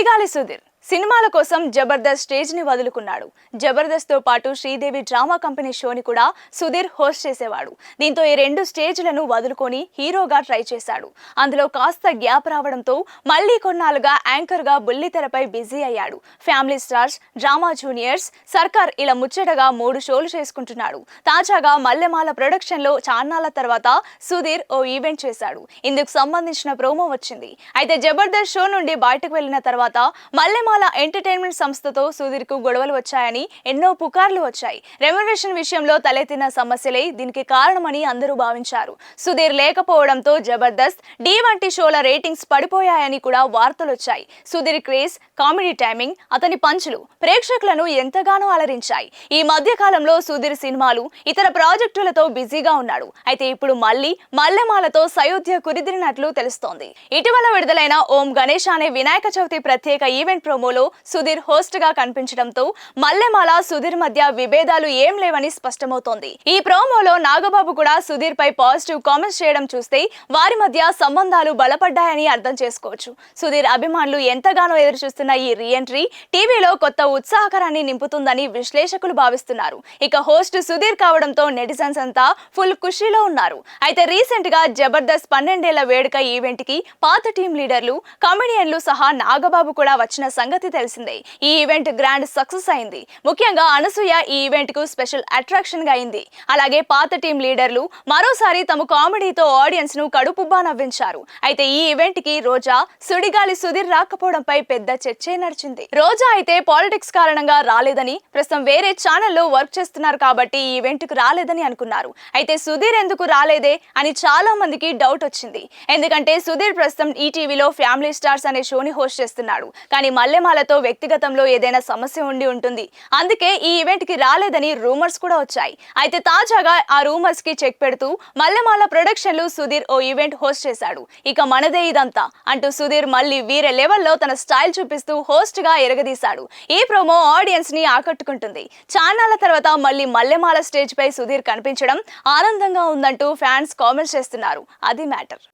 సుడిగాలి సుధీర్ సినిమాల కోసం జబర్దస్త్ స్టేజ్ని వదులుకున్నాడు. జబర్దస్త్తో పాటు శ్రీదేవి డ్రామా కంపెనీ షోని కూడా సుధీర్ హోస్ట్ చేసేవాడు. దీంతో ఈ రెండు స్టేజ్లను వదులుకొని హీరోగా ట్రై చేశాడు. అందులో కాస్త గ్యాప్ రావడంతో మళ్ళీ కొన్నాళ్ళుగా యాంకర్గా బుల్లితెరపై బిజీ అయ్యాడు. Family stars drama juniors Sarkar ఇలా ముచ్చటగా మూడు షోలు చేసుకుంటున్నాడు. తాజాగా మల్లెమాల ప్రొడక్షన్లో చాన్నాళ్ళ తర్వాత సుధీర్ ఓ ఈవెంట్ చేశాడు. ఇందుకు సంబంధించిన ప్రోమో వచ్చింది. అయితే జబర్దస్త్ షో నుండి బయటకు వెళ్ళిన తర్వాత మల్లెమాల ఎంటర్టైన్మెంట్ సంస్థతో సుధీర్కు గొడవలు వచ్చాయని ఎన్నో పుకార్లు వచ్చాయి. రెమ్యునరేషన్ విషయంలో తలెత్తిన సమస్యలే దీనికి కారణమని అందరూ భావించారు. సుధీర్ లేకపోవడంతో జబర్దస్త్ డి వంటి షోల రేటింగ్స్ పడిపోయాయని కూడా వార్తలు వచ్చాయి. సుధీర్ క్రేజ్ కామెడీ టైమింగ్ అతని పంచులు ప్రేక్షకులను ఎంతగానో అలరించాయి. ఈ మధ్య కాలంలో సుధీర్ సినిమాలు ఇతర ప్రాజెక్టులతో బిజీగా ఉన్నాడు. అయితే ఇప్పుడు మళ్ళీ మల్లెమాలతో సయోధ్య కురిదిరినట్లు తెలుస్తోంది. ఇటీవల విడుదలైన ఓం గణేష్ అనే వినాయక చవితి ప్రత్యేక ఈవెంట్ షోలో సుధీర్ హోస్ట్గా కనిపించడంతో మల్లెమాల సుధీర్ మధ్య విభేదాలు ఏం లేవని స్పష్టమవుతోంది. ఈ ప్రోమోలో నాగబాబు కూడా సుధీర్ పై పాజిటివ్ కామెంట్స్ చేయడం చూస్తే వారి మధ్య సంబంధాలు బలపడ్డాయని అర్థం చేసుకోవచ్చు. సుధీర్ అభిమానులు ఎంతగానో ఎదురు చూస్తున్న ఈ రీఎంట్రీ టీవీలో కొత్త ఉత్సాహకరాన్ని నింపుతుందని విశ్లేషకులు భావిస్తున్నారు. ఇక హోస్ట్ సుధీర్ కావడంతో నెటిజన్స్ అంతా ఫుల్ ఖుషీలో ఉన్నారు. అయితే రీసెంట్గా జబర్దస్త్ పన్నెండేళ్ళ వేడుక ఈవెంట్కి పాత టీం లీడర్లు కమెడియన్లు సహా నాగబాబు కూడా వచ్చిన సంగతి తెలిసిందే ఈ ఈవెంట్ గ్రాండ్ సక్సెస్ అయింది. ముఖ్యంగా అనసూయ ఈ ఈవెంట్కు స్పెషల్ అట్రాక్షన్గా అయింది. అలాగే పాత టీం లీడర్లు మరోసారి తమ కామెడీతో ఆడియన్స్ను కడుపుబ్బా నవ్వించారు. అయితే ఈ ఈవెంట్కి రోజా సుడిగాలి సుధీర్ రాకపోవడంపై పెద్ద చర్చే నడిచింది. రోజా అయితే పాలిటిక్స్ కారణంగా రాలేదని ప్రస్తుతం వేరే ఛానల్లో వర్క్ చేస్తున్నారు కాబట్టి ఈ ఈవెంట్కు రాలేదని అనుకున్నారు. అయితే సుధీర్ ఎందుకు రాలేదే అని చాలా మందికి డౌట్ వచ్చింది. ఎందుకంటే సుధీర్ ప్రస్తుతం ఈ ఫ్యామిలీ స్టార్స్ అనే షోని హోస్ట్ చేస్తున్నాడు. కానీ కుటుంబాలతో వ్యక్తిగతంలో ఏదైనా సమస్య ఉండి ఉంటుంది. అందుకే ఈ ఈవెంట్కి రాలేదని రూమర్స్ కూడా వచ్చాయి. అయితే తాజాగా ఆ రూమర్స్కి చెక్ పెడుతూ మల్లెమాల ప్రొడక్షన్లు సుధీర్ ఓ ఈవెంట్ హోస్ట్ చేశాడు. ఇక మనదే ఇదంతా అంటూ సుధీర్ మళ్ళీ వీరే లెవెల్లో తన స్టైల్ చూపిస్తూ హోస్ట్గా ఎరగదీశాడు. ఈ ప్రోమో ఆడియన్స్ని ఆకట్టుకుంటుంది. చానాల తర్వాత మళ్ళీ మల్లెమాల స్టేజ్ పై సుధీర్ కనిపించడం ఆనందంగా ఉందంటూ ఫ్యాన్స్ కామెంట్స్ చేస్తున్నారు. అది మ్యాటర్